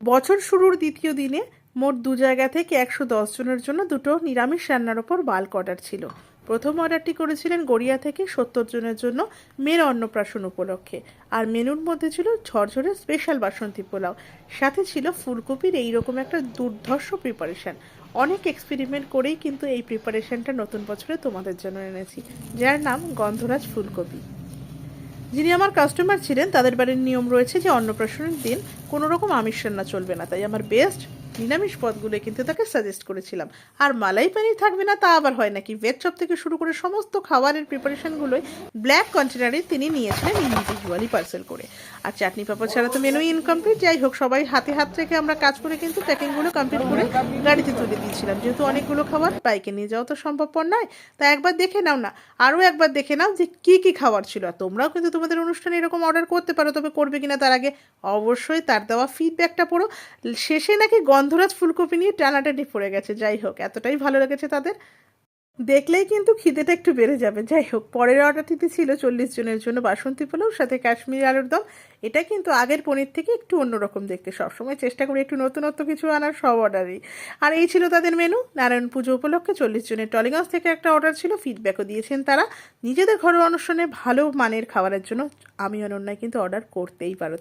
বছর শুরুর দ্বিতীয় দিনে মোট দু জায়গা থেকে একশো দশ জনের জন্য দুটো নিরামিষ রান্নার ওপর বাল্ক অর্ডার ছিল। প্রথম অর্ডারটি করেছিলেন গড়িয়া থেকে সত্তর জনের জন্য মেয়ের অন্নপ্রাশন উপলক্ষে। আর মেনুর মধ্যে ছিল ঝরঝরে স্পেশাল বাসন্তী পোলাও। সাথে ছিল ফুলকপির এইরকম একটা দুর্ধর্ষ প্রিপারেশন অনেক এক্সপেরিমেন্ট করেই কিন্তু এই প্রিপারেশনটা নতুন বছরে তোমাদের জন্য এনেছি। যার নাম গন্ধরাজ ফুলকপি। যিনি আমার কাস্টমার ছিলেন, তাদের বাড়ির নিয়ম রয়েছে যে অন্নপ্রাশনের দিন কোনো রকম আমিষ রান্না চলবে না। তাই আমার বেস্ট নিরামিষ পদগুলো কিন্তু তাকে সাজেস্ট করেছিলাম। আর মালাই পানির থাকবে না, তা আবার হয় নাকি? ভেজ চপ থেকে শুরু করে সমস্ত খাবারের প্রিপারেশনগুলোই ব্ল্যাক কন্টেনারে তিনি নিয়েছিলেন ইন্ডিভিজুয়ালি পার্সেল করে। আর চাটনি পাপড় ছাড়া তো মেনুই ইনকমপ্লিট যাই হোক, সবাই হাতে হাত রেখে আমরা কাজ করে কিন্তু প্যাকিংগুলো কমপ্লিট করে গাড়িতে তুলে দিয়েছিলাম। যেহেতু অনেকগুলো খাবার, বাইকে নিয়ে যাওয়া তো সম্ভবপর নয়। তা একবার দেখে নাও না, আরও একবার দেখে নাও যে কী কী খাবার ছিল। আর তোমরাও কিন্তু তোমাদের অনুষ্ঠানে এরকম অর্ডার করতে পারো, তবে করবে কিনা তার আগে অবশ্যই তার দেওয়া ফিডব্যাকটা পড়ো। শেষে নাকি গন্ধরাজ ফুলকপি নিয়ে টানাটানি পড়ে গেছে, যাই হোক, এতটাই ভালো লেগেছে তাদের। দেখলেই কিন্তু খিদেটা একটু বেড়ে যাবে। যাই হোক, পরের অর্ডারটিতে ছিল চল্লিশ জনের জন্য বাসন্তী পোলাও, সাথে কাশ্মীরি আলুর দম। এটা কিন্তু আগের পনির থেকে একটু অন্যরকম দেখতে। সবসময় চেষ্টা করি একটু নতুনত্ব কিছু আনার, সব অর্ডারই। আর এই ছিল তাদের মেনু। নারায়ণ পুজো উপলক্ষে চল্লিশ জনের টলিগঞ্জ থেকে একটা অর্ডার ছিল। ফিডব্যাকও দিয়েছেন তারা। নিজেদের ঘরোয়া অনুষ্ঠানে ভালো মানের খাবারের জন্য আমি অনন্যায় কিন্তু অর্ডার করতেই পারো।